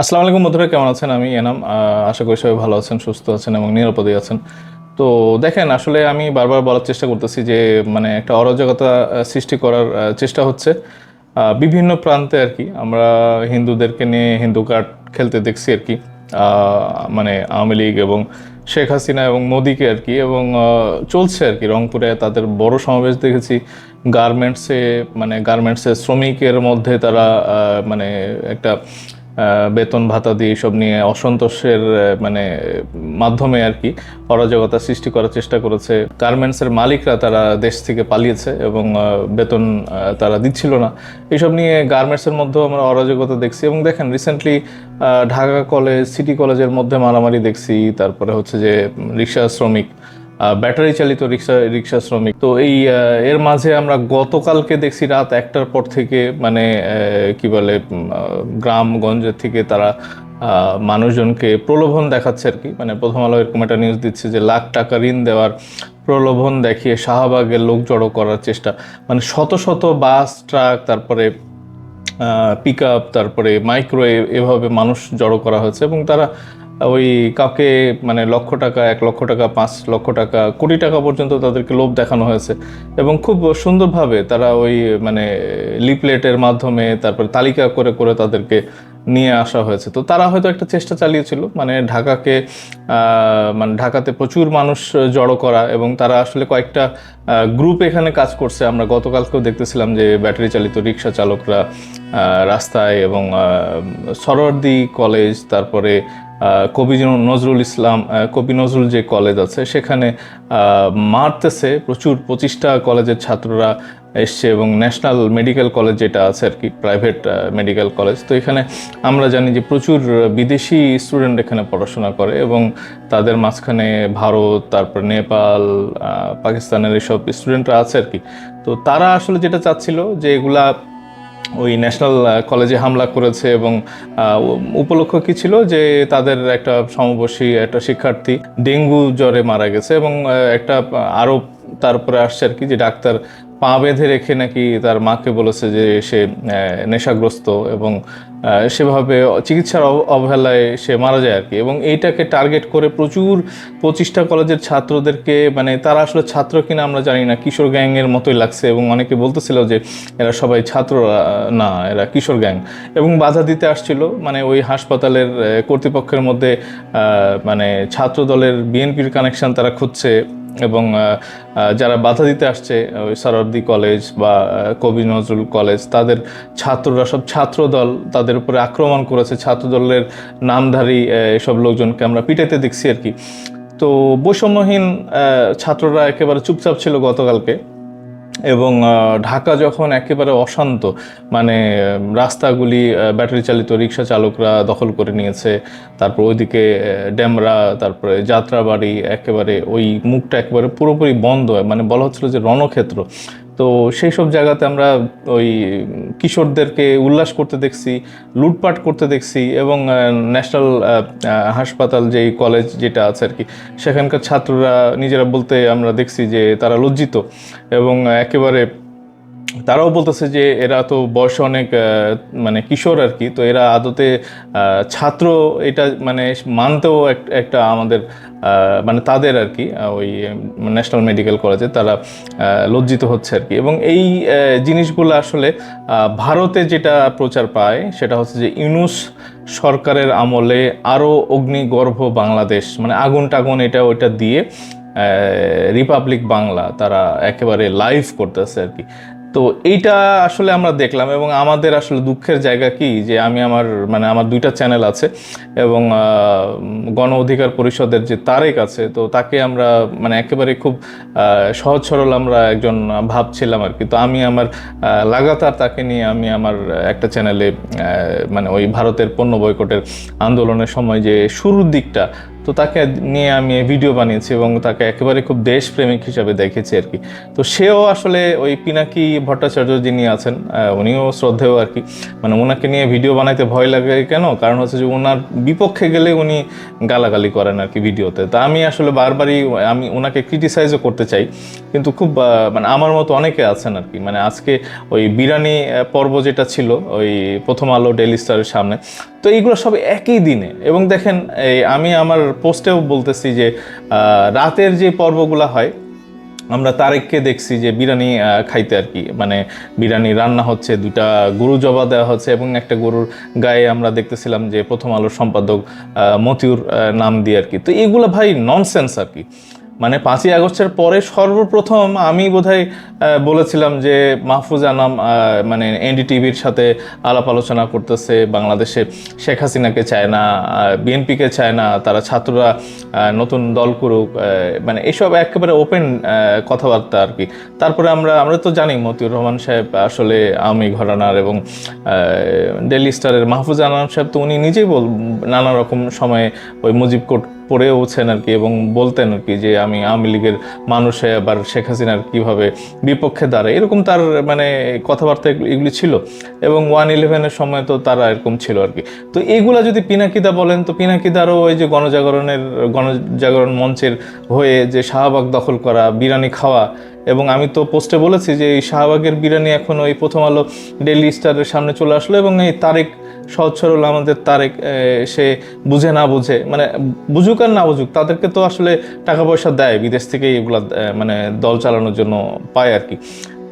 আসসালামু আলাইকুম বন্ধুরা কেমন আছেন? আমি এনাম। আশা করি সবাই ভালো আছেন, সুস্থ আছেন এবং নিরাপদে আছেন। তো দেখেন, আসলে আমি বারবার বলার চেষ্টা করতেছি যে মানে একটা অরাজকতা সৃষ্টি করার চেষ্টা হচ্ছে। বিভিন্ন প্রান্তে আর কি আমরা হিন্দুদেরকে নিয়ে হিন্দু কার্ড খেলতে দেখছি আর কি। মানে আওয়ামী লীগ এবং শেখ হাসিনা এবং মোদিকে আর কি এবং চলছে আর কি। রংপুরে তাদের বড় সমাবেশ দেখেছি। গার্মেন্টসে মানে গার্মেন্টসের শ্রমিকের মধ্যে তারা মানে একটা বেতন ভাতা দিয়ে সব নিয়ে অসন্তোষের মানে মাধ্যমে আর কি অরাজকতা সৃষ্টি করার চেষ্টা করেছে। গার্মেন্টসের মালিকরা তারা দেশ থেকে পালিয়েছে এবং বেতন তারা দিচ্ছিল না। এইসব নিয়ে গার্মেন্টসের মধ্যেও আমরা অরাজকতা দেখছি এবং দেখেন রিসেন্টলি ঢাকা কলেজ সিটি কলেজের মধ্যে মারামারি দেখছি। তারপরে হচ্ছে যে রিক্সা শ্রমিক ব্যাটারি চালিত রিক্সা রিক্সা শ্রমিক। তো এই এর মাঝে আমরা গতকালকে দেখছি রাত একটার পর থেকে মানে কি বলে গ্রামগঞ্জের থেকে তারা মানুষজনকে প্রলোভন দেখাচ্ছে আর কি। মানে প্রথম আলো এরকম একটা নিউজ দিচ্ছে যে লাখ টাকা ঋণ দেওয়ার প্রলোভন দেখিয়ে শাহবাগের লোক জড়ো করার চেষ্টা। মানে শত শত বাস, ট্রাক, তারপরে পিক আপ তারপরে মাইক্রো এভাবে মানুষ জড়ো করা হয়েছে এবং তারা ওই কাউকে মানে লক্ষ টাকা, এক লক্ষ টাকা, পাঁচ লক্ষ টাকা, কোটি টাকা পর্যন্ত তাদেরকে লোভ দেখানো হয়েছে। এবং খুব সুন্দরভাবে তারা ওই মানে লিপলেটের মাধ্যমে তারপরে তালিকা করে করে তাদেরকে নিয়ে আসা হয়েছে। তো তারা হয়তো একটা চেষ্টা চালিয়েছিল মানে ঢাকাকে মানে ঢাকাতে প্রচুর মানুষ জড়ো করা এবং তারা আসলে কয়েকটা গ্রুপ এখানে কাজ করছে। আমরা গতকালকেও দেখতেছিলাম যে ব্যাটারি চালিত রিক্সা চালকরা রাস্তায় এবং সরোয়ার্দি কলেজ, তারপরে কবি নজরুল ইসলাম কবি নজরুল যে কলেজ আছে, সেখানে মারতেছে প্রচুর পঁচিশটা কলেজের ছাত্ররা এসছে এবং ন্যাশনাল মেডিকেল কলেজ যেটা আছে আর কি, প্রাইভেট মেডিকেল কলেজ। তো এখানে আমরা জানি যে প্রচুর বিদেশি স্টুডেন্ট এখানে পড়াশোনা করে এবং তাদের মাঝখানে ভারত, তারপর নেপাল পাকিস্তানের এসব স্টুডেন্টরা আছে আর কি। তো তারা আসলে যেটা চাচ্ছিল যে এগুলা ওই ন্যাশনাল কলেজে হামলা করেছে এবং উপলক্ষ কি ছিল যে তাদের একটা সমবয়সী একটা শিক্ষার্থী ডেঙ্গু জ্বরে মারা গেছে এবং একটা আরও তারপরে আসছে আর কি যে ডাক্তার পা বেঁধে রেখে নাকি তার মাকে বলেছে যে সে নেশাগ্রস্ত এবং সেভাবে চিকিৎসার অবহেলায় সে মারা যায় আর কি। এবং এইটাকে টার্গেট করে প্রচুর পঁচিশটা কলেজের ছাত্রদেরকে মানে তারা আসলে ছাত্র কিনা আমরা জানি না, কিশোর গ্যাংয়ের মতোই লাগছে। এবং অনেকে বলতেছিল যে এরা সবাই ছাত্র না, এরা কিশোর গ্যাং। এবং বাধা দিতে আসছিল মানে ওই হাসপাতালের কর্তৃপক্ষের মধ্যে মানে ছাত্র দলের বিএনপির কানেকশন তারা খুঁজছে। এবং যারা বাধা দিতে আসছে, ওই সারদি কলেজ বা কবি নজরুল কলেজ, তাদের ছাত্ররা সব ছাত্র দল তাদের উপরে আক্রমণ করেছে। ছাত্রদলের নামধারী এসব লোকজনকে আমরা পিটাইতে দেখছি আর কি। তো বৈষম্যহীন ছাত্ররা একেবারে চুপচাপ ছিল গতকালকে। এবং ঢাকা যখন একেবারে অশান্ত মানে রাস্তাগুলি ব্যাটারি চালিত রিক্সা চালকরা দখল করে নিয়েছে, তারপর ওইদিকে ড্যামরা, তারপরে যাত্রাবাড়ি, একেবারে ওই মুখটা একেবারে পুরোপুরি বন্ধ হয় মানে বলা হচ্ছিল যে রণক্ষেত্র। তো সেই সব জায়গাতে আমরা ওই কিশোরদেরকে উল্লাস করতে দেখছি, লুটপাট করতে দেখছি এবং ন্যাশনাল হাসপাতাল যেই কলেজ যেটা আছে আর কি, সেখানকার ছাত্ররা নিজেরা বলতে আমরা দেখছি যে তারা লজ্জিত এবং একেবারে তারাও বলতেছে যে এরা তো বয়সে অনেক মানে কিশোর আর কি, তো এরা আদতে ছাত্র এটা মানে মানতেও একটা আমাদের মানে তাদের আর কি ওই ন্যাশনাল মেডিকেল কলেজে তারা লজ্জিত হচ্ছে আর কি। এবং এই জিনিসগুলো আসলে ভারতে যেটা প্রচার পায় সেটা হচ্ছে যে ইউনুস সরকারের আমলে আরও অগ্নিগর্ভ বাংলাদেশ মানে আগুন টাগুন এটা ওইটা দিয়ে রিপাবলিক বাংলা তারা একেবারে লাইভ করতেছে আর কি। তো এইটা আসলে আমরা দেখলাম এবং আমাদের আসলে দুঃখের জায়গা কি? যে আমি আমার মানে আমার দুইটা চ্যানেল আছে এবং গণ অধিকার পরিষদের যে তারেক আছে, তো তাকে আমরা মানে একেবারে খুব সহজ সরল আমরা একজন ভাবছিলাম আর কি। তো আমি আমার লাগাতার তাকে নিয়ে আমি আমার একটা চ্যানেলে মানে ওই ভারতের পণ্য বয়কটের আন্দোলনের সময় যে শুরুর দিকটা তো তাকে নিয়ে আমি ভিডিও বানিয়েছি এবং তাকে একেবারে খুব দেশপ্রেমিক হিসাবে দেখেছি আর কি। তো সেও আসলে ওই পিনাকি ভট্টাচার্য যিনি আছেন উনিও শ্রদ্ধেয় আর কি। মানে ওনাকে নিয়ে ভিডিও বানাইতে ভয় লাগে কেন? কারণ হচ্ছে যে ওনার বিপক্ষে গেলে উনি গালাগালি করেন আর কি ভিডিওতে। তা আমি আসলে বারবারই, আমি ওনাকে ক্রিটিসাইজও করতে চাই, কিন্তু খুব মানে আমার মতো অনেকে আছেন আর কি। মানে আজকে ওই বিরানি পর্ব যেটা ছিল, ওই প্রথম আলো ডেলি স্টারের সামনে, তো এইগুলো সব একই দিনে। এবং দেখেন, এই আমি আমার পোস্টেও বলতেছি যে রাতের যে পর্বগুলো হয়, আমরা তারেককে দেখছি যে বিরিয়ানি খাইতে আর কি। মানে বিরিয়ানি রান্না হচ্ছে দুটা গরু জবা দেওয়া হচ্ছে এবং একটা গরুর গায়ে আমরা দেখতেছিলাম যে প্রথম আলোর সম্পাদক মতিউর নাম দিয়ে আর কি। তো এগুলো ভাই ননসেন্স আর কি। মানে পাঁচই আগস্টের পরে সর্বপ্রথম আমি বোধহয় বলেছিলাম যে মাহফুজ আনাম মানে এনডিটিভির সাথে আলাপ আলোচনা করতেছে, বাংলাদেশে শেখ হাসিনাকে চায় না বিএনপিকে চায় না, তারা ছাত্ররা নতুন দল করুক মানে এসব একেবারে ওপেন কথাবার্তা আর কি। তারপরে আমরা আমরা তো জানি মতিউর রহমান সাহেব আসলে আমি ঘরানার এবং ডেলি স্টারের মাহফুজ আনাম সাহেব তো উনি নিজেই বল, নানা রকম সময়ে ওই মুজিব কোর্ট পড়েওছেন আর কি এবং বলতেন আর কি যে আমি আওয়ামী লীগের মানুষে আবার শেখ হাসিনার কীভাবে বিপক্ষে দাঁড়ায়। এরকম তার মানে কথাবার্তা এগুলি- ছিল এবং ওয়ান ইলেভেনের সময় তো তারা এরকম ছিল আর কি। তো এইগুলা যদি পিনাকিদা বলেন, তো পিনাকিদারও ওই যে গণজাগরণের, গণজাগরণ মঞ্চের হয়ে যে শাহবাগ দখল করা, বিরিয়ানি খাওয়া এবং আমি তো পোস্টে বলেছি যে এই শাহবাগের বিরিয়ানি এখন ওই প্রথম আলো ডেইলি স্টারের সামনে চলে আসলো এবং এই তারেক সহজ সরল আমাদের তারেক সে বুঝে না বুঝে মানে বুঝুক আর না বুঝুক, তাদেরকে তো আসলে টাকা পয়সা দেয়, বিদেশ থেকে এগুলা মানে দল চালানোর জন্য পায় আর কি।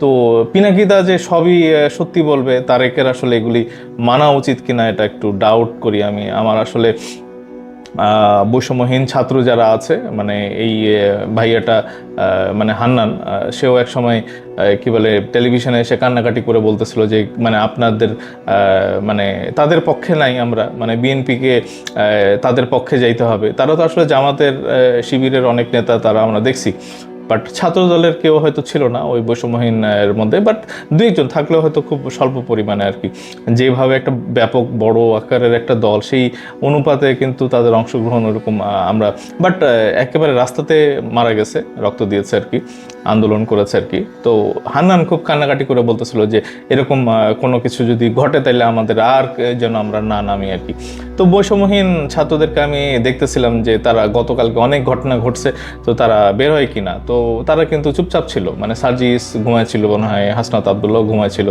তো পিনাকিদা যে সবই সত্যি বলবে, তারেকের আসলে এগুলি মানা উচিত কিনা এটা একটু ডাউট করি আমি। আমার আসলে বৈষম্যহীন ছাত্র যারা আছে মানে এই ভাইয়াটা মানে হান্নান সেও এক সময় কি বলে, টেলিভিশনে এসে কান্নাকাটি করে বলতেছিল যে মানে আপনাদের মানে তাদের পক্ষে নাই আমরা মানে বিএনপিকে তাদের পক্ষে যাইতে হবে। তারা তো আসলে জামাতের শিবিরের অনেক নেতা, তারা আমরা দেখছি। বাট ছাত্র দলের কেউ হয়তো ছিল না ওই বৈষম্যহীন এর মধ্যে বাট দুই একজন থাকলেও হয়তো খুব স্বল্প পরিমাণে আর কি। যেভাবে একটা ব্যাপক বড় আকারের একটা দল, সেই অনুপাতে কিন্তু তাদের অংশগ্রহণ ওরকম আমরা বাট একেবারে রাস্তাতে মারা গেছে, রক্ত দিয়েছে আর কি, আন্দোলন করেছে আর কি। তো হান্নান খুব কান্নাকাটি করে বলতেছিল যে এরকম কোনো কিছু যদি ঘটে তাহলে আমাদের আর যেন আমরা না নামি আর কি। তো বৈষম্যহীন ছাত্রদেরকে আমি দেখতেছিলাম যে তারা গতকালকে অনেক ঘটনা ঘটছে, তো তারা বের হয় কিনা? তো তারা কিন্তু চুপচাপ ছিল। মানে সার্জিস ঘুমাইছিল মনে হয়, হাসনাত আবদুল্লাহ ঘুমাইছিল।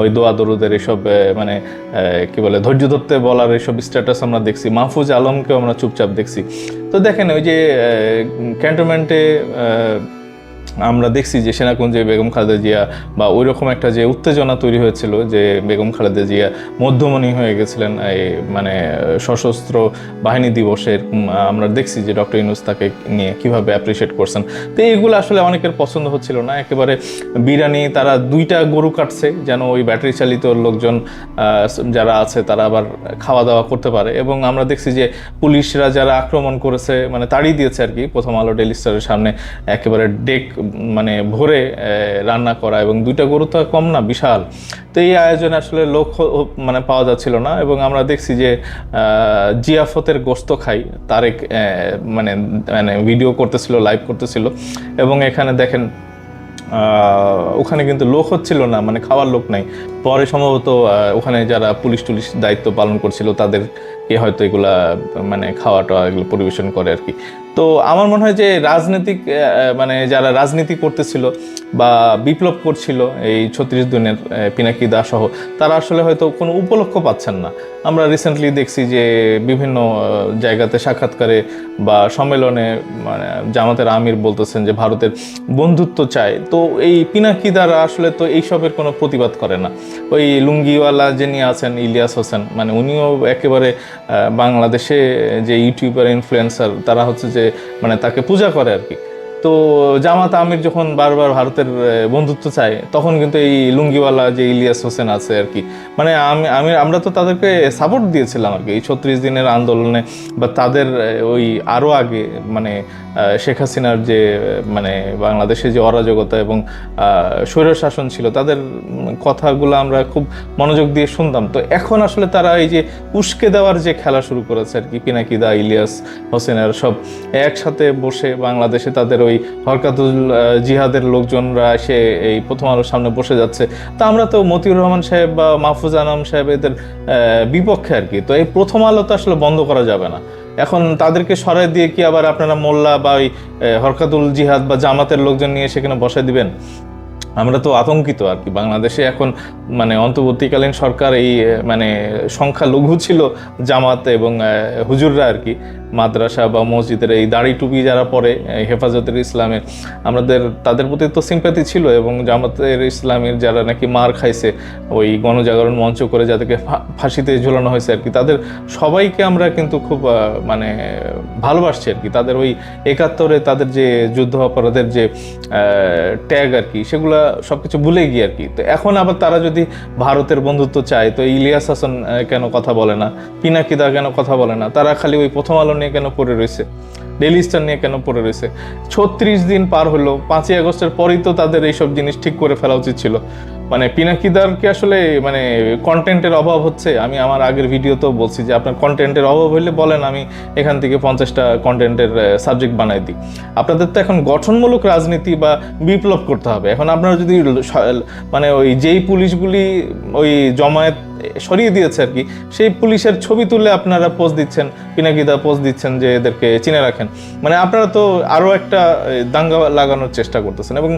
ওই দোয়া দরুদের এইসব মানে কি বলে, ধৈর্য ধরতে বলার এইসব স্ট্যাটাস আমরা দেখছি। মাহফুজ আলমকেও আমরা চুপচাপ দেখছি। তো দেখেন ওই যে ক্যান্টনমেন্টে আমরা দেখছি যে সেনাকুঞ্জে বেগম খালেদা জিয়া বা ওই রকম একটা যে উত্তেজনা তৈরি হয়েছিল যে বেগম খালেদা জিয়া মধ্যমণি হয়ে গেছিলেন এই মানে সশস্ত্র বাহিনী দিবসের আমরা দেখছি যে ডক্টর ইনুস তাকে নিয়ে কীভাবে অ্যাপ্রিসিয়েট করছেন। তো এইগুলো আসলে অনেকের পছন্দ হচ্ছিল না। একেবারে বিরিয়ানি তারা দুইটা গরু কাটছে যেন ওই ব্যাটারি চালিত লোকজন যারা আছে তারা আবার খাওয়া দাওয়া করতে পারে। এবং আমরা দেখছি যে পুলিশরা যারা আক্রমণ করেছে মানে তাড়িয়ে দিয়েছে আর কি, প্রথম আলো ডেলি স্টারের সামনে, একেবারে ডেক মানে ভরে রান্না করা এবং দুইটা গরু তো কম না, বিশাল। তো এই আয়োজনে আসলে লোক মানে পাওয়া যাচ্ছিল না এবং আমরা দেখছি যে জিয়াফতের গোস্ত খাই, তারেক মানে মানে ভিডিও করতেছিল, লাইভ করতেছিল এবং এখানে দেখেন ওখানে কিন্তু লোক হচ্ছিল না মানে খাওয়ার লোক নাই। পরে সম্ভবত ওখানে যারা পুলিশ টুলিশ দায়িত্ব পালন করছিল, তাদেরকে হয়তো এগুলা মানে খাওয়াটা এগুলো পরিবেশন করে আর কি। তো আমার মনে হয় যে রাজনৈতিক মানে যারা রাজনীতি করতেছিল বা বিপ্লব করছিল এই ছত্রিশ দিনের পিনাকি দাস সহ, তারা আসলে হয়তো কোনো উপলক্ষ পাচ্ছেন না। আমরা রিসেন্টলি দেখছি যে বিভিন্ন জায়গাতে সাক্ষাৎকারে বা সম্মেলনে মানে জামাতের আমির বলতেছেন যে ভারতের বন্ধুত্ব চায় তো এই পিনাকি দ্বারা আসলে তো এইসবের কোনো প্রতিবাদ করে না। ওই লুঙ্গিওয়ালা যিনি আছেন, ইলিয়াস হোসেন মানে উনিও একেবারে বাংলাদেশে যে ইউটিউবার, ইনফ্লুয়েন্সার, তারা হচ্ছে যে মানে তাকে পূজা করে আর কি। তো জামাত আমির যখন বারবার ভারতের বন্ধুত্ব চায়, তখন কিন্তু এই লুঙ্গিওয়ালা যে ইলিয়াস হোসেন আছে আর কি মানে আমি আমি, আমরা তো তাদেরকে সাপোর্ট দিয়েছিলাম আর কি, এই ছত্রিশ দিনের আন্দোলনে বা তাদের ওই আরও আগে মানে শেখ হাসিনার যে মানে বাংলাদেশে যে অরাজকতা এবং স্বৈর শাসন ছিল, তাদের কথাগুলো আমরা খুব মনোযোগ দিয়ে শুনতাম। তো এখন আসলে তারা এই যে উস্কে দেওয়ার যে খেলা শুরু করেছে আর কি পিনাকিদা ইলিয়াস হোসেনের সব, একসাথে বসে বাংলাদেশে তাদের ওই হরকাতুল জিহাদের লোকজনরা এসে এই প্রথম আলোর সামনে বসে যাচ্ছে। তা আমরা তো মতিউর রহমান সাহেব বা মাহফুজ আনাম সাহেব এদের বিপক্ষে আর কি। তো এই প্রথম আলো তো আসলে বন্ধ করা যাবে না। এখন তাদেরকে সরাই দিয়ে কি আবার আপনারা মোল্লা বা ওই হরকাতুল, জিহাদ বা জামাতের লোকজন নিয়ে সেখানে বসায় দিবেন? আমরা তো আতঙ্কিত আর কি। বাংলাদেশে এখন মানে অন্তর্বর্তীকালীন সরকার এই মানে সংখ্যা লঘু ছিল জামাত এবং হুজুররা আর কি। মাদ্রাসা বা মসজিদের এই দাড়ি টুপি যারা পরে হেফাজতের ইসলামের আমাদের, তাদের প্রতি তো সিম্প্যাথি ছিল এবং জামাতের ইসলামের যারা নাকি মার খাইছে, ওই গণজাগরণ মঞ্চ করে যাদেরকে ফাঁসিতে ঝুলানো হয়েছে আর কি, তাদের সবাইকে আমরা কিন্তু খুব মানে ভালোবাসছি আর কি। তাদের ওই একাত্তরে তাদের যে যুদ্ধ অপরাধের যে ট্যাগ আর কি, সেগুলো সব কিছু ভুলে গিয়ে আর কি। তো এখন আবার তারা যদি ভারতের বন্ধুত্ব চায়, তো ইলিয়াস হাসান কেন কথা বলে না? পিনাকিদা কেন কথা বলে না? তারা খালি ওই প্রথম আলো নিয়ে কেন পড়ে রয়েছে? ডেলি স্টার নিয়ে কেন পড়ে রয়েছে? ছত্রিশ দিন পার হলো, পাঁচই আগস্টের পরেই তো তাদের এইসব জিনিস ঠিক করে ফেলা উচিত ছিল। মানে পিনাকিদার কি আসলে মানে কন্টেন্টের অভাব হচ্ছে। আমি আমার আগের ভিডিওতেও বলছি যে, আপনার কন্টেন্টের অভাব হলে বলেন, আমি এখান থেকে পঞ্চাশটা কন্টেন্টের সাবজেক্ট বানাই দিই। আপনাদের তো এখন গঠনমূলক রাজনীতি বা বিপ্লব করতে হবে। এখন আপনারা যদি মানে ওই যেই পুলিশগুলি, ওই জমায়েত সরিয়ে দিয়েছে আর কি। সেই পুলিশের ছবি তুলে আপনারা পোস্ট দিচ্ছেন, পিনাকিদা পোস্ট দিচ্ছেন যে এদেরকে চিনে রাখেন। মানে আপনারা তো আরও একটা দাঙ্গা লাগানোর চেষ্টা করতেছেন এবং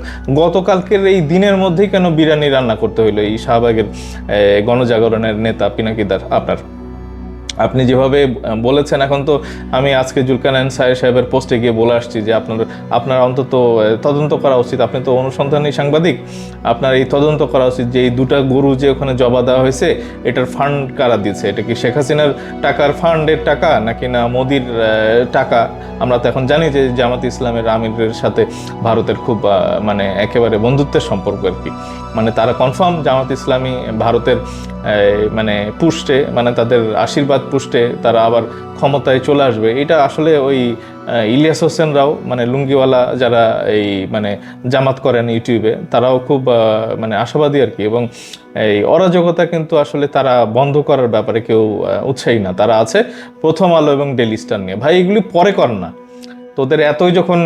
গতকালকের এই দিনের মধ্যেই কেন বিরিয়ানি রান্না করতে হইল? এই শাহবাগের গণজাগরণের নেতা পিনাকিদার, আপনার? আপনি যেভাবে বলেছেন, এখন তো আমি আজকে জুলকানায়ন সাহেব সাহেবের পোস্টে গিয়ে বলে আসছি যে আপনার আপনার অন্তত তদন্ত করা উচিত। আপনি তো অনুসন্ধানী সাংবাদিক। আপনার এই তদন্ত করা উচিত যে এই দুটা গরু যে ওখানে জবা দেওয়া হয়েছে, এটার ফান্ড কারা দিচ্ছে এটা কি শেখ হাসিনার টাকার ফান্ডের টাকা, নাকি না মোদির টাকা? আমরা তো এখন জানি যে জামাত ইসলামের আমিরের সাথে ভারতের খুব মানে একেবারে বন্ধুত্বের সম্পর্ক আর কি। মানে তারা কনফার্ম জামাত ইসলামী, ভারতের মানে পুষ্টে মানে তাদের আশীর্বাদ পুষ্টে তারা আবার ক্ষমতায় চলে আসবে। এটা আসলে ওই ইলিয়াস হোসেনরাও মানে লুঙ্গিওয়ালা যারা এই মানে জামাত করেন ইউটিউবে, তারাও খুব মানে আশাবাদী আর কি। এবং এই অরাজকতা কিন্তু আসলে তারা বন্ধ করার ব্যাপারে কেউ উৎসাহী না। তারা আছে প্রথম আলো এবং ডেলি স্টার নিয়ে। ভাই, এগুলি পরে কর না। তোদের এতই যখন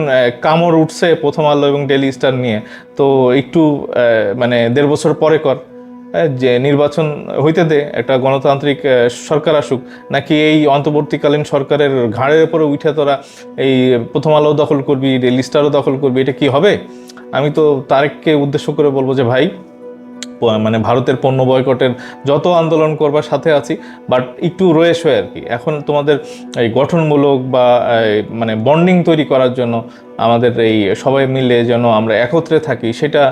কামড় উঠছে প্রথম আলো এবং ডেলি স্টার নিয়ে, তো একটু মানে দেড় বছর পরে কর। যে নির্বাচন হইতে দে একটা গণতান্ত্রিক সরকার আসুক, নাকি এই অন্তর্বর্তীকালীন সরকারের ঘাড়ের উপরে উঠে তোরা এই প্রথম আলো দখল করবি ডেলি স্টারও দখল করবি, এটা কি হবে? আমি তো তারেককে উদ্দেশ্য করে বলব যে, ভাই মানে ভারতের পণ্য বয়কটের যত আন্দোলন করবার সাথে আছি বাট একটু রয়ে শয়ে আর কি। এখন তোমাদের এই গঠনমূলক বা মানে বন্ডিং তৈরি করার জন্য আমাদের এই সবাই মিলে যেন আমরা একত্রে থাকি, সেটা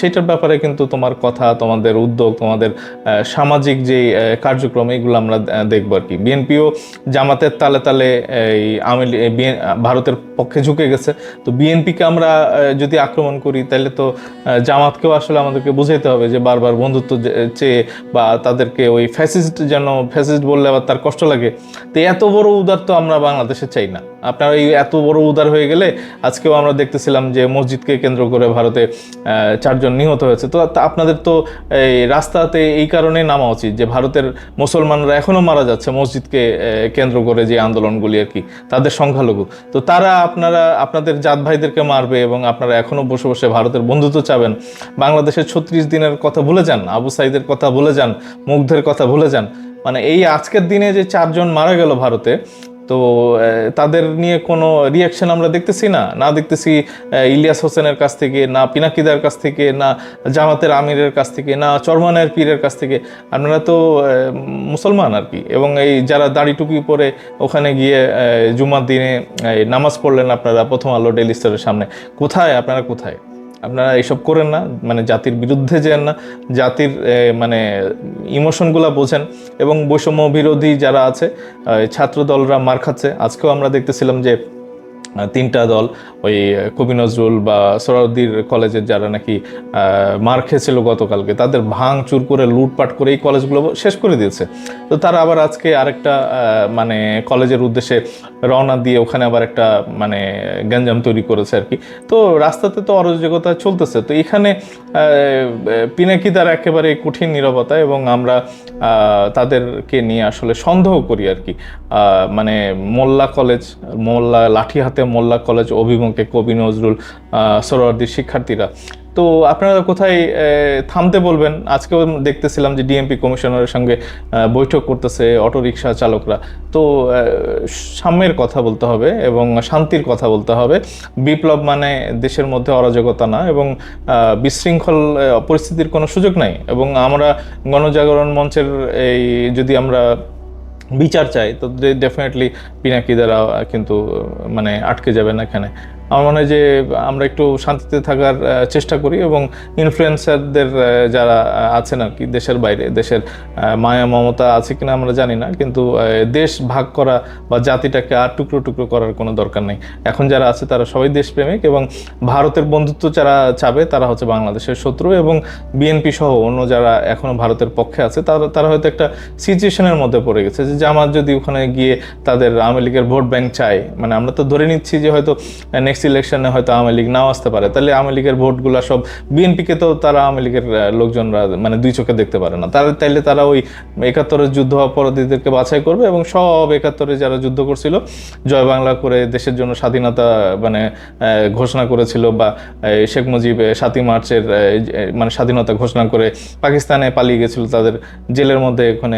সেটার ব্যাপারে কিন্তু তোমার কথা, তোমাদের উদ্যোগ, তোমাদের সামাজিক যে কার্যক্রম, এগুলো আমরা দেখব আর কি। বিএনপিও জামাতের তালে তালে, এই আওয়ামী ভারতের পক্ষে ঝুঁকে গেছে। তো বিএনপিকে আমরা যদি আক্রমণ করি, তাহলে তো জামাতকেও আসলে আমাদেরকে বুঝাইতে হবে যে বারবার বন্ধুত্ব চেয়ে বা তাদেরকে ওই ফ্যাসিস্ট যেন ফ্যাসিস্ট বললে আবার তার কষ্ট লাগে। তো এত বড় উদার তো আমরা বাংলাদেশে চাই না। আপনারা এই এত বড় উদার হয়ে গেলে আজকেও আমরা দেখতেছিলাম যে মসজিদকে কেন্দ্র করে ভারতে চারজন নিহত হয়েছে। তো আপনাদের তো এই রাস্তাতে এই কারণে নামা উচিত যে ভারতের মুসলমানরা এখনও মারা যাচ্ছে মসজিদকে কেন্দ্র করে যে আন্দোলনগুলি আর কি, তাদের সংখ্যালঘু। তো তারা আপনারা, আপনাদের জাত ভাইদেরকে মারবে এবং আপনারা এখনও বসে বসে ভারতের বন্ধুত্ব চাবেন। বাংলাদেশের ছত্রিশ দিনের কথা ভুলে যান, আবু সাইদের কথা ভুলে যান, মুগ্ধের কথা ভুলে যান। মানে এই আজকের দিনে যে চারজন মারা গেল ভারতে তো তাদের নিয়ে কোনো রিয়াকশন আমরা দেখতেছি না? না দেখতেছি ইলিয়াস হোসেনের কাছ থেকে, না পিনাকিদার কাছ থেকে, না জামাতের আমিরের কাছ থেকে, না চরমানের পীরের কাছ থেকে। আপনারা তো মুসলমান আর কি। এবং এই যারা দাড়ি টুপি পরে ওখানে গিয়ে জুমার দিনে নামাজ পড়লেন আপনারা প্রথম আলো ডেলি স্টারের সামনে। কোথায়? আপনারা কোথায়? আপনারা এইসব করেন না মানে জাতির বিরুদ্ধে যেন না, জাতির মানে ইমোশনগুলো বোঝেন এবং বৈষম্য বিরোধী যারা আছে ছাত্র দলরা মার খাচ্ছে। আজকেও আমরা দেখতেছিলাম যে তিনটা দল, ওই, কবি নজরুল বা সরাউদ্দির কলেজের যারা নাকি মার খেয়েছিল গতকালকে, তাদের ভাঙ চুর করে, লুটপাট করে এই কলেজগুলো শেষ করে দিয়েছে। তো তারা আবার আজকে আরেকটা মানে কলেজের উদ্দেশ্যে রওনা দিয়ে ওখানে আবার একটা মানে গ্যাঞ্জাম তৈরি করেছে আর কি। তো রাস্তাতে তো অরাজকতা চলতেছে। তো এখানে পিনাকি তার একেবারে কঠিন নিরবতা এবং আমরা তাদেরকে নিয়ে আসলে সন্দেহ করি আর কি। মানে মোল্লা কলেজ মোল্লা লাঠি হাতে মোল্লা কলেজ অভিমুখে কবি নজরুল আহ, সোহরাওয়ার্দীর শিক্ষার্থীরা। তো আপনারা কোথায় থামতে বলবেন? আজকেও দেখতেছিলাম যে ডিএমপি কমিশনারের সঙ্গে বৈঠক করতেছে অটোরিকশা চালকরা। তো সাম্যের কথা বলতে হবে এবং শান্তির কথা বলতে হবে। বিপ্লব মানে দেশের মধ্যে অরাজকতা না এবং বিশৃঙ্খল পরিস্থিতির কোনো সুযোগ নাই এবং আমরা গণজাগরণ মঞ্চের এই যদি আমরা বিচার চাই, তো ডেফিনেটলি পিনাকি দ্বারা কিন্তু মানে আটকে যাবে না এখানে। আমার মনে হয় যে আমরা একটু শান্তিতে থাকার চেষ্টা করি এবং ইনফ্লুয়েন্সারদের যারা আছেন আর কি দেশের বাইরে, দেশের মায়া, মমতা আছে কিনা আমরা জানি না, কিন্তু দেশ ভাগ করা বা জাতিটাকে আর টুকরো টুকরো করার কোনো দরকার নেই। এখন যারা আছে তারা সবাই দেশপ্রেমিক এবং ভারতের বন্ধুত্ব যারা চাবে তারা হচ্ছে বাংলাদেশের শত্রু এবং বিএনপি সহ অন্য যারা এখনও ভারতের পক্ষে আছে তারা তারা হয়তো একটা সিচুয়েশনের মধ্যে পড়ে গেছে যে জামাত যদি ওখানে গিয়ে তাদের আওয়ামী লীগের ভোট ব্যাংক চায় মানে আমরা তো ধরে নিচ্ছি যে হয়তো নেক্সট ইলেকশনে হয়তো আওয়ামী লীগ নাও আসতে পারে। তাহলে আওয়ামী লীগের ভোটগুলো সব বিএনপিকে তো তারা আওয়ামী লীগের লোকজনরা মানে দুই চোখে দেখতে পারে না। তারা তাইলে তারা ওই একাত্তরের যুদ্ধ অপরাধীদেরকে বাছাই করবে এবং সব একাত্তরে যারা যুদ্ধ করছিল জয় বাংলা করে দেশের জন্য স্বাধীনতা মানে ঘোষণা করেছিল বা শেখ মুজিব সাতই মার্চের মানে স্বাধীনতা ঘোষণা করে পাকিস্তানে পালিয়ে গেছিল তাদের জেলের মধ্যে আহ,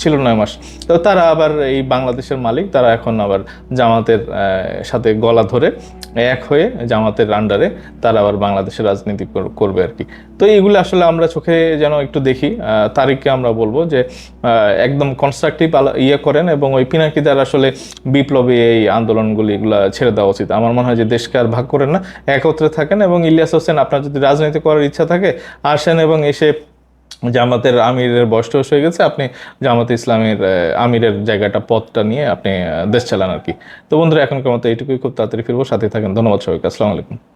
ছিল নয় মাস। তো তারা আবার এই বাংলাদেশের মালিক তারা এখন আবার জামাতের সাথে গলা ধরে এক হয়ে জামাতের আন্ডারে তারা আবার বাংলাদেশের রাজনীতি কর- করবে আর কি। তো এইগুলো আসলে আমরা চোখে যেন একটু দেখি। তারিখকে আমরা বলব যে একদম কনস্ট্রাকটিভ ইয়ে করেন এবং ওই পিনাকিদার আসলে বিপ্লবী এই আন্দোলনগুলি এগুলো ছেড়ে দেওয়া উচিত। আমার মনে হয় যে দেশকে আর ভাগ করেন না, একত্রে থাকেন এবং ইলিয়াস হোসেন, আপনার যদি রাজনীতি করার ইচ্ছা থাকে, আসেন এবং এসে জামাতের আমিরের বয়স টয়স হয়ে গেছে, আপনি জামাত ইসলামের আমিরের জায়গাটা, পথটা নিয়ে আপনি দেশ চালান আর কি। তো বন্ধুরা, এখনকার মতো এইটুকুই। খুব তাড়াতাড়ি ফিরবো সাথে থাকেন। ধন্যবাদ সবাইকে। আসসালামু আলাইকুম।